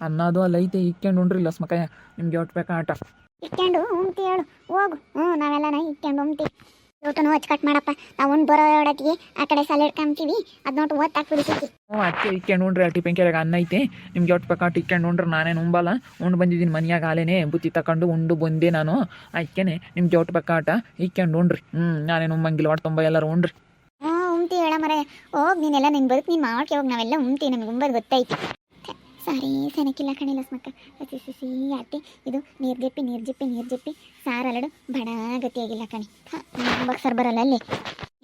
ಅನ್ನ ಅದು ಅಲ್ಲಿ ಐತೆ ಇಕ್ಕೊಂಡು ಉಂಡ್ರಿ ಲಸ್ಮಕಯ್ಯ ನಿಮ್ಗೆ ಒಟ್ಟು ಬೇಕಾ ಆಟ. ಇಕ್ಕೊಂಡು ಉಮ್ತಿ ಹೇಳು ಹೋಗು. ಹ್ಞೂ ನಾವೆಲ್ಲನ ಇಕ್ಕೊಂಡು ಉಮ್ತಿ ಹಚ್ ಕಟ್ ಮಾಡಪ್ಪ. ನಾವು ಉಂಡು ಬರೋ ಒಡತಿಗೆ ಆ ಕಡೆ ಸಾಲ ಇಟ್ಕೊಂತೀವಿ ಅದು ನೋಟು ಓದ್ತಾಕ್ ಬಿಡಿಸಿ ಹ್ಞೂ ಅದಕ್ಕೆ ಇಕ್ಕೊಂಡು ಉಂಡ್ರಿ ಅಟ್ಟಿ ಪೆಂಕೆರೆಗೆ ಅನ್ನ ಐತೆ. ನಿಮ್ಗೆ ಒಟ್ಟು ಬೇಕಾ ಅಟ್ಟು ಇಕ್ಕೊಂಡು ಉಂಡ್ರೆ ನಾನೇನು ಉಂಬಲ್ಲ ಉಂಡು ಬಂದಿದ್ದೀನಿ ಮನ್ಯಾಗ ಆಲೇನೆ ಬುತ್ತಿ ತಕೊಂಡು ಉಂಡು ಬಂದೆ ನಾನು. ಅದಕ್ಕೇನೆ ನಿಮ್ಗೆ ಒಟ್ಟು ಬೇಕಾ ಆಟ ಇಕ್ಕೊಂಡು ಉಂಡ್ರಿ. ಹ್ಞೂ ನಾನೇನು ಉಂಬಂಗಿಲ್ಲ ಒಟ್ಟು ತುಂಬ ಎಲ್ಲರೂ ಉಂಡ್ರಿ. ಹ್ಞೂ ಉಮ್ತಿ ಹೇಳ ಮರ. ಹೋಗಿ ನೀನೆಲ್ಲ ನಿನ್ ಬದುಕು ನೀನು ಮಾಡ್ಕೆ ಹೋಗಿ ನಾವೆಲ್ಲ ಉಮ್ತಿ ನಮಗೆ ಉಂಬದು ಗೊತ್ತೈತಿ. ಸಾರಿ ಸೆನಕಿಲ್ಲ ಕಣಿಲ್ಲ ಸ್ಮಕ್ಕ ಹಸಿ ಸಿಸಿ ಅತ್ತೆ ಇದು ನೀರು ಜಪ್ಪಿ ನೀರು ಜಪ್ಪಿ ನೀರು ಜಪ್ಪಿ. ಸಾರಲಡು ಬಡ ಗತಿಯಾಗಿಲ್ಲ ಕಣಿ. ಉಂಬಕ್ ಸರ್ ಬರಲ್ಲ ಅಲ್ಲಿ.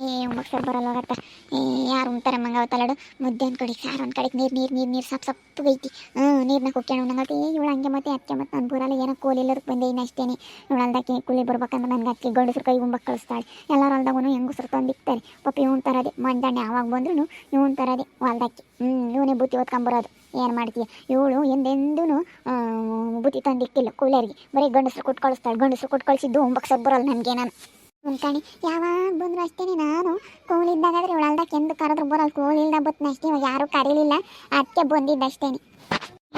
ಏ ಉಂಬಕ್ ಸರ್ ಬರಲ್ಲ ಹೋಗತ್ತ ಏ, ಯಾರು ಉಂತಾರೆ ಮಂಗಾವತ್ತಲ್ಲಡು ಮುದ್ದೆ ಒಂದು ಕಡೆಗೆ ಸಾರು ಒಂದು ಕಡೆಗೆ, ನೀರು ನೀರು ನೀರು ನೀರು, ಸಪ್ ಸಪ್ಪು ಐತಿ. ಹ್ಞೂ ನೀರನ್ನ ಕುಕ್ಕೊಂಡು ನಂಗತ್ತೆ ಇವಳು ಹಂಗೆ ಮತ್ತೆ ಅತ್ತೆ ಮತ್ತೆ ನನ್ನ ಬೂರಲ್ಲ ಏನೋ ಕೋಲಿ ಎಲ್ಲದಕ್ಕೆ ಬಂದೆ ಇನ್ನು ಅಷ್ಟೇನೆ. ಇವಳು ಅಲ್ದಾಕಿ ಕೂಲಿ ಬರ್ಬೇಕಂದ್ರೆ ನನಗೆ ಅಕ್ಕಿ ಗಂಡಸ್ರು ಕೈ ಉಂಬಕ್ ಕಳಿಸ್ತಾಳೆ. ಎಲ್ಲರೂ ಹೊಲ್ದಾಗೂ ಹೆಂಗಸ್ರು ತಂದಿಕ್ತಾರೆ ಪಾಪ ಇವನ್ ತರದೆ. ಮಂಡಾಣೆ ಯಾವಾಗ ಬಂದ್ರೂ ಇವನ್ ತರದೆ ಹೊಲ್ದಾಕಿ ಹ್ಞೂ ಇವನೇ ಬುತ್ತಿ ಓದ್ಕೊಂಬರೋದು ಏನು ಮಾಡ್ತೀಯ? ಇವಳು ಎಂದೆಂದೂ ಬುತ್ತಿ ತಂದಿಕ್ಕಿಲ್ಲ ಕೂಲಿಯರಿಗೆ ಬರೀ ಗಂಡಸ್ರು ಕೊಟ್ಟು ಕಳಿಸ್ತಾಳೆ. ಗಂಡಸ್ರು ಕೊಟ್ಟು ಕಳಿಸಿದ್ದು ಒಂಬಕ್ಕೆ ಸರ್ ಬರಲ್ಲ ನನಗೆ ನಾನು. ಅಂತಾನೆ ಯಾವಾಗ ಬಂದ್ರು ಅಷ್ಟೇನೆ ನಾನು. ಕೋಲ್ ಇದ್ದಾಗಾದ್ರೆ ಅಲ್ದಕ್ಕೆ ಕೆಂದು ಕರೆದ್ರು ಬರಲ್ಲ ಕೋಲಿಲ್ದ ಬತ್ನ ಅಷ್ಟೇ, ಇವಾಗ ಯಾರೂ ಕರೀಲಿಲ್ಲ. ಅದಕ್ಕೆ ಬಂದಿದ್ದಷ್ಟೇನೆ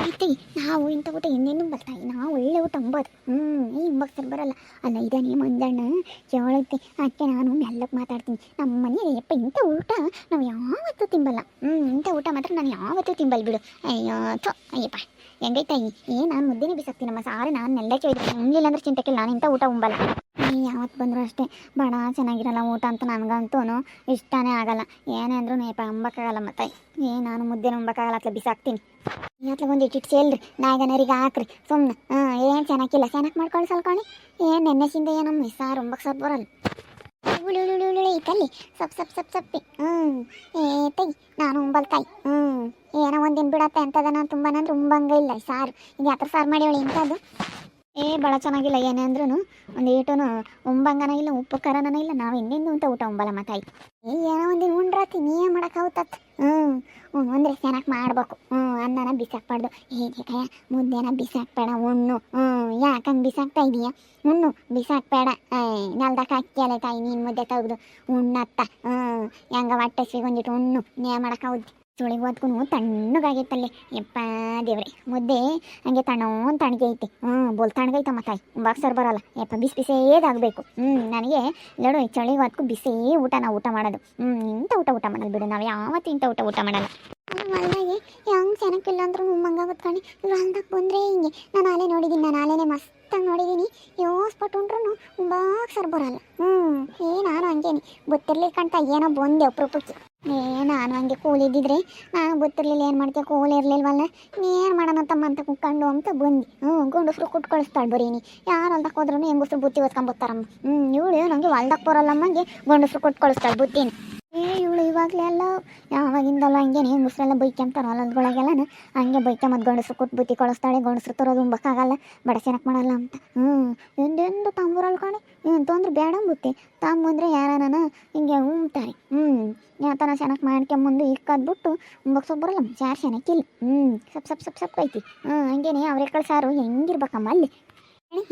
ಐತಿ ನಾವು ಇಂಥ ಊಟ ಇನ್ನೇನು ಬರ್ತಾಯಿ ನಾವು ಒಳ್ಳೆ ಊಟ ಅಂಬೋದು. ಹ್ಞೂ ಈ ಸರ್ ಬರಲ್ಲ. ಅಲ್ಲ, ಇದಾನೆ ಮಂಜಣ್ಣ? ಕೇಳುತ್ತೆ. ಅದಕ್ಕೆ ನಾನು ಮೆಲ್ಲಕ್ಕೆ ಮಾತಾಡ್ತೀನಿ. ನಮ್ಮ ಮನೆ ಯಪ್ಪ, ಇಂಥ ಊಟ ನಾವು ಯಾವತ್ತೂ ತಿಂಬಲ್ಲ. ಹ್ಞೂ ಇಂಥ ಊಟ ಮಾತ್ರ ನಾನು ಯಾವತ್ತೂ ತಿಂಬಲ್ ಬಿಡು. ಅಯ್ಯೋ, ಥೋ, ಅಯ್ಯಪ್ಪ. ಹೆಂಗೈತಾಯಿ ಏ, ನಾನು ಮುದ್ದೆನೇ ಬಿಸಾಕ್ತೀನಮ್ಮ ಸಾರಿ ನಾನು ಹೋಯ್ತು ಉಣ್ಲಿಲ್ಲ ಅಂದ್ರೆ ಚಿಂತೆಕಿಲ್ಲ ನಾನು ಇಂಥ ಊಟ ಉಂಬಲ್ಲ. ಯಾವತ್ತು ಬಂದರೂ ಅಷ್ಟೇ. ಬಡ ಚೆನ್ನಾಗಿರಲ್ಲ, ಊಟ ಅಂತ ನನಗಂತೂ ಇಷ್ಟನೇ ಆಗಲ್ಲ. ಏನೇ ಅಂದ್ರೂ ನೇಪ ಅಂಬಕ್ಕಾಗಲ್ಲ ಮತ್ತೆ. ಏ, ನಾನು ಮುದ್ದೆ ಅಂಬಕ್ಕಾಗಲ್ಲ ಅತ್ಲ ಬಿಸಾಕ್ತೀನಿ. ಅತ್ಲ ಒಂದು ಇಟ್ಟಿಟ್ಟು ಸೇಲ್ರಿ ನಾಯಿಗನರಿಗೆ ಹಾಕ್ರಿ. ಸುಮ್ಮನೆ ಹಾಂ ಏನು ಚೆನ್ನಾಗಿಲ್ಲ ಚೆನ್ನಾಗಿ ಮಾಡ್ಕೊಳ್ಳಿ ಸಲ್ಕೊಳ್ಳಿ ಏನು ನೆನ್ನೆಸಿಂದ ಏನಮ್ಮ ಸಾರು ಉಂಬಕ್ಕೆ ಸಾರು ಬರಲ್ಲ. ಉಳಿ ಸಪ್ ಸಪ್ ಸಪ್ ಸಪ್ಪಿ ಹ್ಞೂ ಏ, ತೆಗಿ. ನಾನು ಉಂಬಲ್ ತಾಯಿ ಹ್ಞೂ ಏನೋ ಒಂದಿನ ಬಿಡತ್ತೆ ಅಂತದ. ನಾನು ತುಂಬ ಅಂದ್ರೆ ಉಂಬಂಗ ಇಲ್ಲ. ಸಾರು. ಇದು ಯಾತ್ರ ಸಾರು ಮಾಡ್ಯವಳಿ ಇಂಥದ್ದು. ಏ, ಭಾಳ ಚೆನ್ನಾಗಿಲ್ಲ, ಏನೇ ಅಂದ್ರೂ ಒಂದು ಏಟುನು ಉಂಬಂಗನ ಇಲ್ಲ, ಉಪ್ಪು ಖಾರನ ಇಲ್ಲ, ನಾವು ಇನ್ನೇನು ಅಂತ ಊಟ ಉಂಬಲ್ಲ ಮತ್ತಾಯಿ ಏ, ಏನೋ ಒಂದು ಉಂಡ್ರಾತಿ, ನೀ ಏನು ಮಾಡೋಕ್ಕಾಗುತ್ತತ್ ಹ್ಞೂ ಹ್ಞೂ ಅಂದರೆ ಚೆನ್ನಾಗಿ ಮಾಡಬೇಕು. ಹ್ಞೂ ಅನ್ನನ ಬಿಸಾಕ್ಬಾರ್ದು. ಹೇಗೆ ಕಯ ಮುದ್ದೆನ ಬಿಸಾಕ್ಬೇಡ, ಉಣ್ಣು. ಹ್ಞೂ ಯಾಕಂಗೆ ಬಿಸಾಕ್ತಾ ಇದೀಯ? ಉಣ್ಣು, ಬಿಸಾಕ್ಬೇಡ. ನೆಲ್ದಾಗ ಹಾಕ್ಯಲ್ಲ ತಾಯಿ, ನೀನು ಮುದ್ದೆ ತೆಗ್ದು ಉಣ್ಣತ್ತ. ಹ್ಞೂ ಹೆಂಗ ಹೊಟ್ಟೆ ಸಿಗೊಂದಿಟ್ಟು ಉಣ್ಣು. ನೀ ಮಾಡೋಕ್ಕಾಗುತ್ತೆ ಸುಳಿಗೆ ಓದ್ಕೊಂಡು ತಣ್ಣಗಾಗೈತಲ್ಲಿ. ಯಪ್ಪ ದೇವ್ರೆ, ಮುದ್ದೆ ಹಂಗೆ ತಣ್ಣೋನ್ ತಣ್ಣಗೆ ಐತಿ. ಹ್ಞೂ ಬೋಲ್ ತಣ್ಣಗೈತಮ್ಮ ತಾಯಿ. ಬಾಕ್ಸರ್ ಬರೋಲ್ಲ. ಯಪ್ಪ, ಬಿಸಿ ಬಿಸಿಯೇದಾಗಬೇಕು ಹ್ಞೂ ನನಗೆ ಲಡು ಚಳಿಗೆ ಹೊತ್ಕು ಬಿಸಿ ಊಟ, ನಾವು ಊಟ ಮಾಡೋದು. ಹ್ಞೂ ಇಂಥ ಊಟ ಊಟ ಮಾಡೋದು ಬಿಡು. ನಾವು ಯಾವತ್ತೂ ಇಂಥ ಊಟ ಊಟ ಮಾಡಲ್ಲ. ಹೊಲ್ದಾಗೆ ಹೆಂಗೆ ಚೆನ್ನಾಗಿಲ್ಲ ಅಂದ್ರೂ ಮಂಗಾಗುತ್ತೆ ಕಣಿ. ಇವ್ರು ಹೊಲ್ದಾಗ ಬಂದರೆ ಹಿಂಗೆ. ನಾನು ಆಲೆ ನೋಡಿದ್ದೀನಿ ನಾನು ಆಲೆನೇ ಮಸ್ತಾಗಿ ನೋಡಿದ್ದೀನಿ ಯೋಸ್ಪಟ್ಟು ಉಂಡ್ರು ಬಾಕ್ ಸರ್ ಬರಲ್ಲ. ಹ್ಞೂ ಏ ನಾನು ಹಂಗೇನಿ. ಗೊತ್ತಿರ್ಲಿ ಕಾಣ್ತಾ, ಏನೋ ಬಂದೆ ಅಪ್ರೂಪಕ್ಕೆ. ಏ, ನಾನು ಹಂಗೆ ಕೂಲಿದ್ದಿದ್ರೆ ನಾನು ಗೊತ್ತಿರಲಿಲ್ಲ ಏನು ಮಾಡ್ತೀಯ, ಕೂಲಿ ಇರಲಿಲ್ವಲ್ಲ. ನೀ ಏನು ಮಾಡೋಣ ತಮ್ಮ ಅಂತ ಕುಕ್ಕಂಡು ಅಂತ ಬಂದು ಹ್ಞೂ, ಗಂಡಸ್ರು ಕುಟ್ ಕಳಿಸ್ತಾಳೆ ಬರೀ ನೀ. ಯಾರು ಹೊಲ್ದಾಗ ಹೋದ್ರೂ ಹೆಂಗಸ್ರು ಬುತ್ತಿ ಓದ್ಕೊಂಬತ್ತಾರಮ್ಮ ಹ್ಞೂ, ಇವಳು ನನಗೆ ಹೊಲ್ದಾಗ ಬರಲ್ಲಮ್ಮಂಗೆ ಗಂಡಸ್ರು ಕೊಟ್ಟು ಕಳಿಸ್ತಾಳೆ ಬುತ್ತಿನ ಏ, ಇವಳು ಇವಾಗಲೇ ಎಲ್ಲ ಯಾವಾಗಿಂದಲ್ಲ ಹಂಗೇನೆ ಮುಸ್ಲೆಲ್ಲ ಬೈಕ್ಯಂತಾರ ಹೊಲದೊಳಗೆಲ್ಲ ಹಂಗೆ ಬೈಕ್ಯಂಬತ್ತು ಗಂಡಸು ಕೊಟ್ಟು ಬುತ್ತಿ ಕಳಿಸ್ತಾಳೆ. ಗಂಡಸ್ರು ತರೋದು ಉಂಬಕ್ಕಾಗಲ್ಲ. ಬಡ ಚೆನ್ನಾಗಿ ಮಾಡಲ್ಲ ಅಂತ. ಹ್ಞೂ ಎಂದೆಂದು ತಂಬೂರಲ್ಲಿ ಕಣೆ. ಎಂತ ಅಂದ್ರೆ ಬೇಡ ಬುತ್ತಿ. ತಂಬಂದ್ರೆ ಯಾರನ ಹಿಂಗೆ ಉಂಬ್ತಾರೆ. ಹ್ಞೂ ಯಾತನ ಚೆನ್ನಾಗಿ ಮಾಡ್ಕೊಂಬಂದು ಇಕ್ಕದ್ಬಿಟ್ಟು ಉಂಬಕ್ ಸೊಪ್ಪು ಬರಲ್ಲ ಯಾರು ಚೆನ್ನಾಗಿಲ್ಲ ಹ್ಞೂ ಸಪ್ ಸಪ್ ಸಪ್ ಸಪ್ ಐತಿ ಹ್ಞೂ ಹಂಗೇನೆ ಅವ್ರೆ ಕಳ್ಸಾರು ಹೆಂಗಿರ್ಬೇಕಮ್ಮ ಅಲ್ಲಿ.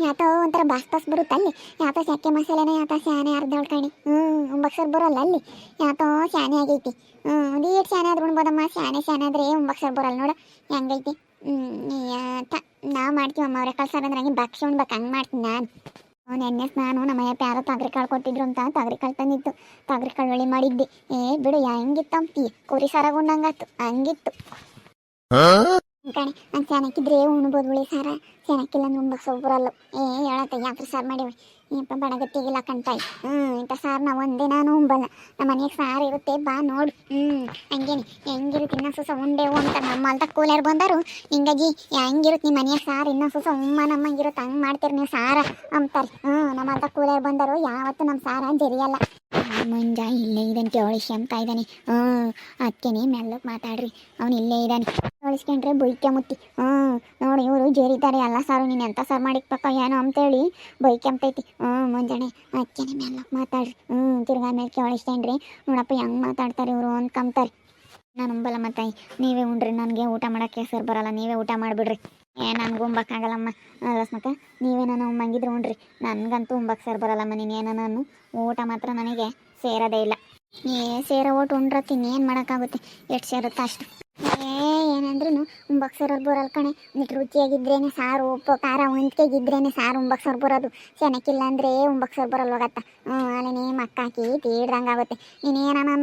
ಯಾತೋ ಒಂಥರ ಬಾಸ್ ಬಾಸ್ ಬರುತ್ತೆ ಅಲ್ಲಿ. ಯಾತೋ ಸ್ಯಾಕೆ ಮಸಾಲೆನ, ಯಾತೋ ಸ್ಯಾನೆ ಅರ್ಧ ಕಣಿ ಹ್ಞೂ ಉಂಬಕ್ಸರ್ ಬರೋಲ್ಲ ಅಲ್ಲಿ. ಯಾತೋ ಸ್ಯಾನೆ ಆಗೈತಿ. ಹ್ಞೂ ಒಂದು ಏಟ್ ಸ್ಯಾನೆ ಆದ್ರೆ ಉಣ್ಬೋದಮ್ಮ. ಸ್ಯಾನೆ ಸ್ಯಾನೆ ಆದರೆ ಒಂಬಕ್ಸರ್ ಬರಲ್ಲ ನೋಡು. ಹೆಂಗೈತಿ? ಹ್ಞೂ ಯಾತ. ನಾವು ಮಾಡ್ತೀವಮ್ಮ ಅವ್ರೆ. ಕಳ್ಸಾರ ಅಂದ್ರೆ ಹಂಗೆ ಬಕ್ಷ ಉಣ್ಬೇಕು. ಹಂಗೆ ಮಾಡ್ತೀನಿ ನಾನು. ನೆನ್ನೆ ನಾನು ನಮ್ಮ ಅಯ್ಯಪ್ಪ ಯಾರೋ ತಗರಿಕಾಳು ಕೊಟ್ಟಿದ್ರು ಅಂತ ತಗರಿಕಾಳು ತಂದಿತ್ತು. ತಗರಿಕಾಳು ಒಳ್ಳೆ ಮಾಡಿದ್ದೆ. ಏ, ಬಿಡು ಹೆಂಗಿತ್ತು ಅಂತೀಯ ಕುರಿ ಸಾರಾಗ ಉಣ್ಣಂಗಾತು ಹಂಗಿತ್ತು. ಕಣೆ ನಾನು ಚೆನ್ನಾಗಿದ್ರೆ ಉಣ್ಬೋದು ಬಿಳಿ ಸಾರ? ಚೆನ್ನಾಗಿಲ್ಲ ನುಂಬಕ್ ಸೊಬ್ಬರಲ್ಲ ಏ ಹೇಳತ್ತೆ ಯಾತ್ರ ಸಾರು ಮಾಡಿವಿ ಏನಪ್ಪ ಬಡಗತ್ತಿಗಿಲ್ಲ ಕಣ್ತಾಯಿ ಹ್ಞೂ ಇಂಥ ಸಾರು ನಾವು ಒಂದೇ ನಾನು ಉಂಬಲ್ಲ ನಮ್ಮ ಮನೆಗೆ ಸಾರು ಇರುತ್ತೆ, ಬಾ ನೋಡು. ಹ್ಞೂ ಹಂಗೇನೆ. ಹೆಂಗಿರುತ್ತೆ, ಇನ್ನೂ ಸುಸ ಉಂಡೆವು ಅಂತ ನಮ್ಮ ಅಲ್ದ ಕೂಲರ್ ಬಂದರು. ಹಿಂಗಾಗಿ, ಹೆಂಗಿರುತ್ತೆ ನಿಮ್ಮ ಮನೆಯ ಸಾರು ಇನ್ನೂ ಸುಸ ಉಮ್ಮ ನಮ್ಮಂಗಿರುತ್ತೆ ಹಂಗೆ ಮಾಡ್ತೀರಿ ನೀವು ಸಾರ ಅಂತಾರೆ ಹ್ಞೂ ನಮ್ಮ ಅಲ್ದ ಕೂಲರ್ ಬಂದರು. ಯಾವತ್ತೂ ನಮ್ಮ ಸಾರ ಜರಿಯಲ್ಲ. ಮುಂಜ ಇಲ್ಲೇ ಇದ್ದಾನೆ ಕೇಳಿಸಿ ಅಂತ ಇದ್ದಾನೆ ಹ್ಞೂ ಅದಕ್ಕೇನೆ ಮೆಲ್ಲಕ್ಕೆ ಮಾತಾಡ್ರಿ. ಅವನು ಇಲ್ಲೇ ಇದ್ದಾನೆ ಕೇಳಿಸ್ಕೊಂಡ್ರೆ ಬೈಕೆ ಮುತ್ತಿ. ಹ್ಞೂ ನೋಡಿ ಇವರು ಜೇರಿದ್ದಾರೆ ಎಲ್ಲ ಸಾರು, ನೀನು ಎಂಥ ಸಾರು ಮಾಡಿಕ್ಬೇಕ ಏನೋ ಅಂತೇಳಿ ಬೈಕೆಂತೈತಿ ಹ್ಞೂ ಮುಂಜಾನೆ ಅದಕ್ಕೇನೆ ಮೇಲೆ ಮಾತಾಡ್ರಿ. ಹ್ಞೂ, ತಿರ್ಗಾ ಮೇಲೆ ಕೇಳಿಸ್ಕೊಂಡ್ರಿ ನೋಡಪ್ಪ, ಹೆಂಗೆ ಮಾತಾಡ್ತಾರೆ ಇವರು ಅಂದ್ಕೊಂತಾರೆ ನಾನು ಉಂಬಲ್ಲ ಮತ್ತೆ ನೀವೇ ಉಂಡ್ರಿ, ನನಗೆ ಊಟ ಮಾಡೋಕ್ಕೆ ಹೆಸರು ಬರಲ್ಲ. ನೀವೇ ಊಟ ಮಾಡಿಬಿಡ್ರಿ. ಏ, ನನಗೆ ಉಂಬಕ್ಕಾಗಲ್ಲಮ್ಮ ಲಸ್ಮಕ್ಕ ನೀವೇ ನಾನು ಉಮ್ಮಂಗಿದ್ರೆ ಉಂಡ್ರಿ. ನನಗಂತೂ ಉಂಬಕ್ಕೆ ಸರ್ ಬರಲ್ಲಮ್ಮ. ನೀನೇನ ನಾನು ಊಟ ಮಾತ್ರ ನನಗೆ ಸೇರೋದೇ ಇಲ್ಲ. ಏ, ಸೇರೋ ಓಟ್ ಉಂಡ್ರತ್ತೀನಿ. ಏನು ಮಾಡೋಕ್ಕಾಗುತ್ತೆ? ಎಷ್ಟು ಸೇರುತ್ತೆ ಅಷ್ಟು. ಏ ಅಂದ್ರೂ ಉಂಬಕ್ಸೋರು ಬರೋಲ್ಲ ಕಣೆ. ಒಂದಿಟ್ಟು ರುಚಿಯಾಗಿದ್ರೇನೆ ಸಾರು, ಉಪ್ಪು, ಖಾರ ಹೊಂದ್ಕೆಗಿದ್ರೇನೆ ಸಾರು ಉಂಬಕ್ಸೋರು ಬರೋದು. ಚೆನ್ನಕ್ಕಿಲ್ಲ ಅಂದರೆ ಉಂಬಕ್ಸೋರು ಬರಲ್ಲ ಹೋಗತ್ತ ಹ್ಞೂ ಅಲ್ಲೇನೇ ಮಕ್ಕ ಹಾಕಿ ತೀಡ್ದಂಗೆ ಆಗುತ್ತೆ.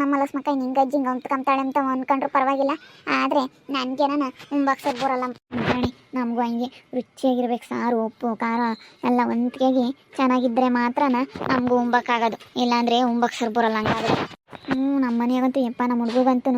ನಮ್ಮ ಲಸ್ ಮಕ್ಕ ನಿಂಗೆ ಅಜ್ಜಿಂಗೆ ಅಂತ್ಕೊಂತಾಳೆ ಅಂತ ಅಂದ್ಕೊಂಡ್ರು ಪರವಾಗಿಲ್ಲ. ಆದರೆ ನನಗೇನ ಉಂಬಕ್ಸೋರು ಬರಲ್ಲ ಅಂತಾಳೆ ನಮಗೂ ಹಂಗೆ ರುಚಿಯಾಗಿರ್ಬೇಕು. ಸಾರು, ಉಪ್ಪು, ಖಾರ ಎಲ್ಲ ಒಂದ್ಕೆಗೆ ಚೆನ್ನಾಗಿದ್ದರೆ ಮಾತ್ರನ ನಮಗೂ ಉಂಬಕ್ಕಾಗೋದು. ಇಲ್ಲಾಂದರೆ ಉಂಬಕ್ಸೋರು ಬರಲ್ಲ ಹಂಗಾಗುತ್ತೆ ಹ್ಞೂ ನಮ್ಮ ಮನೆಯಾಗಂತೂ ಯಪ್ಪ ನಮ್ಮ ಹುಡುಗಂತೂ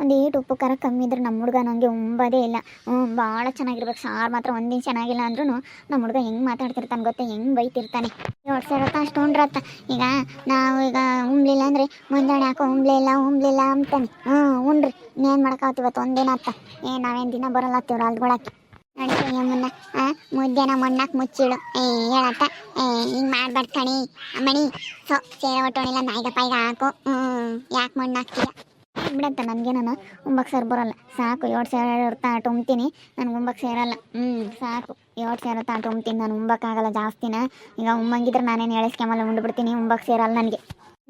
ಒಂದು ಉಪ್ಪು ಖಾರ ಕಮ್ಮಿ ಇದ್ರೆ ನಮ್ಮ ಹುಡುಗ ನನಗೆ ಉಂಬೋದೇ ಇಲ್ಲ. ಹ್ಞೂ ಭಾಳ ಚೆನ್ನಾಗಿರ್ಬೇಕು. ಸಾರು ಮಾತ್ರ ಒಂದಿನ ಚೆನ್ನಾಗಿಲ್ಲ ಅಂದ್ರೂ ನಮ್ಮ ಹುಡುಗ ಹೆಂಗೆ ಮಾತಾಡ್ತಿರ್ತಾನೆ ಗೊತ್ತಾ? ಹೆಂಗೆ ಬೈತಿರ್ತಾನೆ? ಹೊಡ್ಸಿರತ್ತ ಅಷ್ಟು ಉಂಡ್ರತ್ತ ಈಗ ನಾವು ಈಗ ಉಂಬ್ಲಿಲ್ಲ ಅಂದರೆ ಮುಂಜಾನೆ ಯಾಕೋ ಉಂಬ್ಲಿಲ್ಲ ಉಂಬ್ಲಿಲ್ಲ ಅಂತಾನೆ. ಹ್ಞೂ, ಉಂಡ್ರಿ. ಇನ್ನೇನು ಮಾಡಕ್ಕಾಗ್ತಿ ಇವತ್ತು ಒಂದಿನ ಅತ್ತ ಏ, ನಾವೇನು ದಿನ ಬರಲ್ಲ ಹತ್ತಿವ್ರು ಅಲ್ಗೊಳಕ್ಕೆ. ನಡಿಕೆ ಯಮ್ಮನ್ನ ಆ ಮುದ್ದೆನ ಮಣ್ಣಾಕ್ ಮುಚ್ಚಿಡು. ಏ, ಹೇಳತ್ತ. ಏ, ಹಿಂಗೆ ಮಾಡ್ಬಾರ್ದು ಕಣಿ. ಅಮ್ಮಣಿ, ಸೊ, ಸೇರೆ ಒಟ್ಟೋಣಿಲ್ಲ ನಾಯಿಗ ಈಗ ಹಾಕು. ಹ್ಞೂ ಯಾಕೆ ಮಣ್ಣಾಕ್ತೀಯ ಬಿಡಂತ ಬಿಡತ್ತ ನನಗೆ ನಾನು. ಉಂಬಕ್ಕೆ ಸೇರ್ ಬರಲ್ಲ. ಸಾಕು ಎರಡು ಸೇರ ತಾಟ ಉಮ್ತೀನಿ ನನಗೆ ಉಂಬಕ್ಕೆ ಸೇರಲ್ಲ. ಹ್ಞೂ ಸಾಕು. ಏಳು ಸೇರ ತಾಟ ಉಮ್ತೀನಿ ನಾನು ಉಂಬಕ್ಕಾಗಲ್ಲ ಜಾಸ್ತಿನ. ಈಗ ಉಮ್ಮಂಗಿದ್ರೆ ನಾನೇನು ಎಳಿಸ್ಕೊಂಬಲ್ಲ ಉಂಡ್ಬಿಡ್ತೀನಿ. ಉಂಬಕ್ಕೆ ಸೇರಲ್ಲ ನನಗೆ.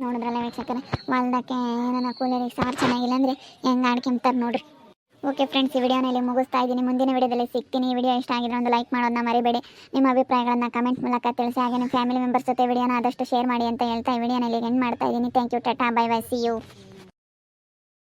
ನೋಡಿದ್ರಲ್ಲ ವೀಕ್ಷಕರೇ, ಹೊಲ್ದಕ್ಕೆ ಏನಾರ ಕೂಲರಿಗೆ ಸಾರು ಚೆನ್ನಾಗಿಲ್ಲ ಅಂದರೆ ಹೆಂಗೆ ಆಡ್ಕೊಂತಾರೆ ನೋಡ್ರಿ. ಓಕೆ ಫ್ರೆಂಡ್ಸ್ ಈ ವಿಡಿಯೋನ ಇಲ್ಲಿ ಮುಗಿಸ್ತಾ ಇದ್ದೀನಿ. ಮುಂದಿನ ವಿಡಿಯೋದಲ್ಲಿ ಸಿಗ್ತೀನಿ. ಈ ವಿಡಿಯೋ ಇಷ್ಟ ಆಗಿದ್ರೆ ಒಂದು ಲೈಕ್ ಮಾಡೋದನ್ನ ಮರಿಬೇಡಿ. ನಿಮ್ಮ ಅಭಿಪ್ರಾಯಗಳನ್ನ ಕಮೆಂಟ್ ಮೂಲಕ ತಿಳಿಸಿ. ಹಾಗೆ ನಿಮ್ಮ ಫ್ಯಾಮಿಲಿ ಮೆಂಬರ್ಸ್ ಜೊತೆ ವಿಡಿಯೋನ ಆದಷ್ಟು ಶೇರ್ ಮಾಡಿ ಅಂತ ಹೇಳ್ತಾ ಈ ವಿಡಿಯೋನ ಇಲ್ಲಿ ಎಂಡ್ ಮಾಡ್ತಾ ಇದ್ದೀನಿ. Thank you tata bye bye see you